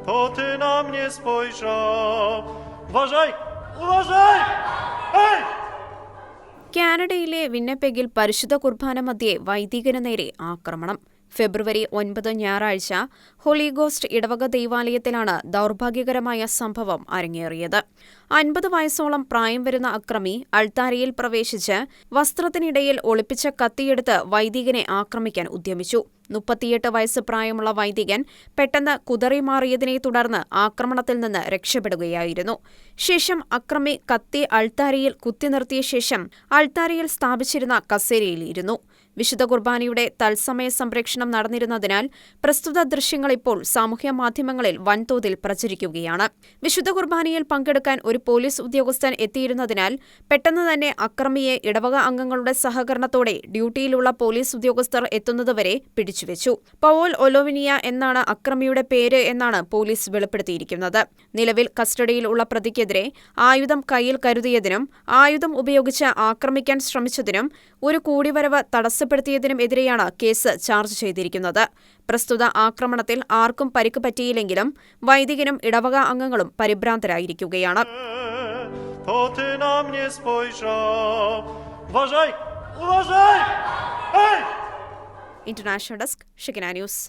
to ty na mnie spojrzał. Uważaj! Uważaj! Hej! കാനഡയിലെ വിന്നപ്പെഗിൽ പരിശുദ്ധ കുർബാന മധ്യേ വൈദികന് നേരെ ആക്രമണം ഫെബ്രുവരി ഒൻപത് ഞായറാഴ്ച ഹോളിഗോസ്റ്റ് ഇടവക ദൈവാലയത്തിലാണ് ദൗർഭാഗ്യകരമായ സംഭവം അരങ്ങേറിയത് അൻപത് വയസ്സോളം പ്രായം വരുന്ന അക്രമി അൾത്താരയിൽ പ്രവേശിച്ച് വസ്ത്രത്തിനിടയിൽ ഒളിപ്പിച്ച കത്തിയെടുത്ത് വൈദികനെ ആക്രമിക്കാൻ ഉദ്യമിച്ചു മുപ്പത്തിയെട്ട് വയസ്സ് പ്രായമുള്ള വൈദികൻ പെട്ടെന്ന് കുതറിമാറിയതിനെ തുടർന്ന് ആക്രമണത്തിൽ നിന്ന് രക്ഷപ്പെടുകയായിരുന്നു. ശേഷം അക്രമി കത്തി അൾത്താരയിൽ കുത്തിനിർത്തിയ ശേഷം അൾത്താരയിൽ സ്ഥാപിച്ചിരുന്ന കസേരയിൽ ഇരുന്നു വിശുദ്ധ കുർബാനയുടെ തത്സമയ സംപ്രേക്ഷണം നടന്നിരുന്നതിനാൽ പ്രസ്തുത ദൃശ്യങ്ങൾ ഇപ്പോൾ സാമൂഹ്യ മാധ്യമങ്ങളിൽ വൻതോതിൽ പ്രചരിക്കുകയാണ്. വിശുദ്ധ കുർബാനയിൽ പങ്കെടുക്കാൻ ഒരു പോലീസ് ഉദ്യോഗസ്ഥൻ എത്തിയിരുന്നതിനാൽ പെട്ടെന്ന് തന്നെ അക്രമിയെ ഇടവക അംഗങ്ങളുടെ സഹകരണത്തോടെ ഡ്യൂട്ടിയിലുള്ള പോലീസ് ഉദ്യോഗസ്ഥർ എത്തുന്നതുവരെ പിടിച്ചുവെച്ചു. പവോൽ ഒലോവിനിയ എന്നാണ് അക്രമിയുടെ പേര് എന്നാണ് പോലീസ് വെളിപ്പെടുത്തിയിരിക്കുന്നത്. നിലവിൽ കസ്റ്റഡിയിലുള്ള പ്രതിക്കെതിരെ ആയുധം കയ്യിൽ കരുതിയതിനും ആയുധം ഉപയോഗിച്ച് ആക്രമിക്കാൻ ശ്രമിച്ചതിനും ഒരു കൂടിവരവ് തടസ്സപ്പെടുത്തിയതിനും എതിരെയാണ് കേസ് ചാർജ് ചെയ്തിരിക്കുന്നത്. പ്രസ്തുത ആക്രമണത്തിൽ ആർക്കും പരിക്ക് പറ്റിയില്ലെങ്കിലും വൈദികനും ഇടവക അംഗങ്ങളും പരിഭ്രാന്തരായിരിക്കുകയാണ്! ഇന്റർനാഷണൽ ഡെസ്ക് ഷിക്കന ന്യൂസ്